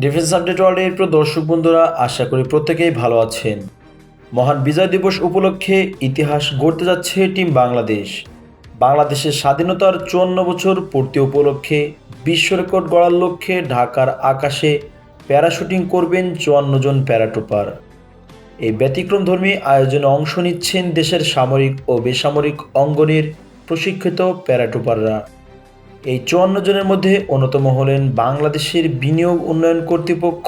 Defence update ওয়ার্ল্ডের প্রিয় দর্শক বন্ধুরা, আশা করি প্রত্যেকেই ভালো আছেন। মহান বিজয় দিবস উপলক্ষে ইতিহাস গড়তে যাচ্ছে টিম বাংলাদেশ। বাংলাদেশের স্বাধীনতার চুয়ান্ন বছর পূর্তি উপলক্ষে বিশ্ব রেকর্ড গড়ার লক্ষ্যে ঢাকার আকাশে প্যারাশুটিং করবেন চুয়ান্ন জন প্যারাটুপার। এই ব্যতিক্রমধর্মী আয়োজনে অংশ নিচ্ছেন দেশের সামরিক ও বেসামরিক অঙ্গনের প্রশিক্ষিত প্যারাটুপাররা। এই চুয়ান্ন জনের মধ্যে অন্যতম হলেন বাংলাদেশের বিনিয়োগ উন্নয়ন কর্তৃপক্ষ,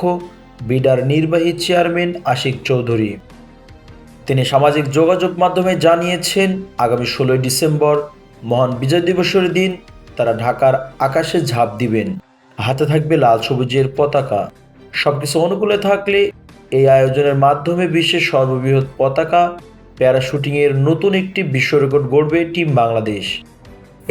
বিডার নির্বাহী চেয়ারম্যান আশিক চৌধুরী। তিনি সামাজিক যোগাযোগ মাধ্যমে জানিয়েছেন, আগামী ষোলোই ডিসেম্বর মহান বিজয় দিবসের দিন তারা ঢাকার আকাশে ঝাঁপ দিবেন। হাতে থাকবে লাল সবুজের পতাকা। সবকিছু অনুকূলে থাকলে এই আয়োজনের মাধ্যমে বিশ্বের সর্ববৃহৎ পতাকা, প্যারাশুটিংয়ের নতুন একটি বিশ্ব রেকর্ড গড়বে টিম বাংলাদেশ।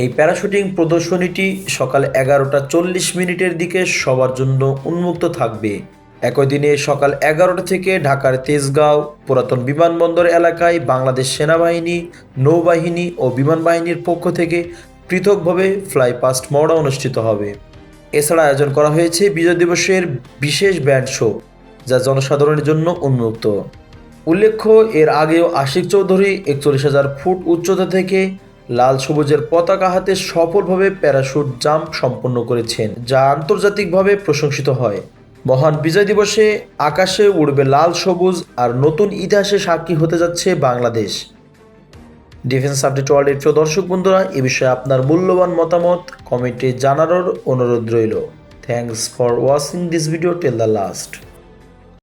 এই প্যারাশুটিং প্রদর্শনীটি সকাল এগারোটা চল্লিশ মিনিটের দিকে সবার জন্য উন্মুক্ত থাকবে। একই দিনে সকাল এগারোটা থেকে ঢাকার তেজগাঁও, পুরাতন বিমানবন্দর এলাকায় বাংলাদেশ সেনাবাহিনী, নৌবাহিনী ও বিমান বাহিনীর পক্ষ থেকে পৃথকভাবে ফ্লাই পাস্ট অনুষ্ঠিত হবে। এছাড়া আয়োজন করা হয়েছে বিজয় দিবসের বিশেষ ব্যান্ড শো, যা জনসাধারণের জন্য উন্মুক্ত। উল্লেখ্য, এর আগেও আশিক চৌধুরী একচল্লিশ হাজার ফুট উচ্চতা থেকে লাল সবুজের পতাকা হাতে সফলভাবে প্যারাশুট জাম্প সম্পন্ন করেছেন, যা আন্তর্জাতিকভাবে প্রশংসিত হয়। মহান বিজয় দিবসে আকাশে উড়বে লাল সবুজ আর নতুন ইতিহাসে সাক্ষী হতে যাচ্ছে বাংলাদেশ। ডিফেন্স আপডেট ওয়ার্ল্ডের প্রিয় দর্শক বন্ধুরা, এ বিষয়ে আপনার মূল্যবান মতামত কমেন্টে জানানোর অনুরোধ রইল। Thanks for watching this video tell the last